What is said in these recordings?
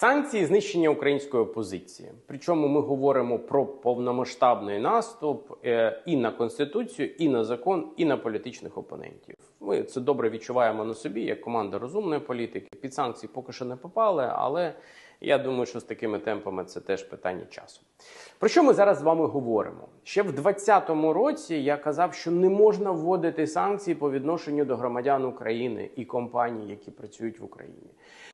Санкції знищення української опозиції. Причому ми говоримо про повномасштабний наступ е, і на конституцію, і на закон, і на політичних опонентів. Ми це добре відчуваємо на собі як команда розумної політики. Під санкції поки що не попали, але я думаю, що з такими темпами це теж питання часу. Про що ми зараз з вами говоримо? Ще в 2020 році я казав, що не можна вводити санкції по відношенню до громадян України і компаній, які працюють в Україні.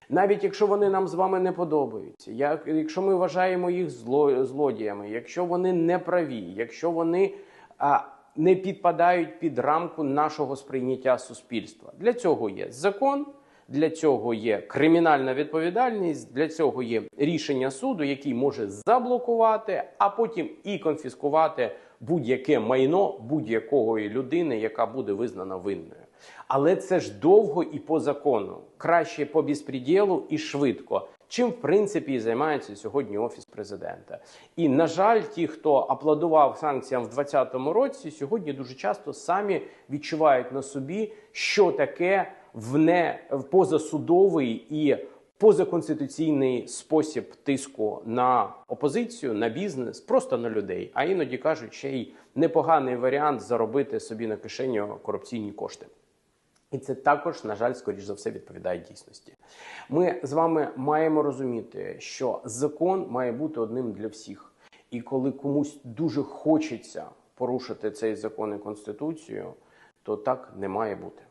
Навіть якщо вони нам з вами не подобаються, як, якщо ми вважаємо їх зло, злодіями, якщо вони не праві, якщо вони а, не підпадають під рамку нашого сприйняття суспільства. Для цього є закон, для цього є кримінальна відповідальність, для цього є рішення суду, який може заблокувати, а потім і конфіскувати будь-яке майно будь-якої людини, яка буде визнана винною. Але це ж довго і по закону. Краще по безпреділу і швидко. Чим в принципі і займається сьогодні офіс президента, і на жаль, ті, хто аплодував санкціям в 2020 році, сьогодні дуже часто самі відчувають на собі, що таке в не в позасудовий і позаконституційний спосіб тиску на опозицію, на бізнес, просто на людей. А іноді кажуть, ще й непоганий варіант заробити собі на кишеню корупційні кошти. І це також, на жаль, скоріш за все, відповідає дійсності. Ми з вами маємо розуміти, що закон має бути одним для всіх. І коли комусь дуже хочеться порушити цей закон і конституцію, то так не має бути.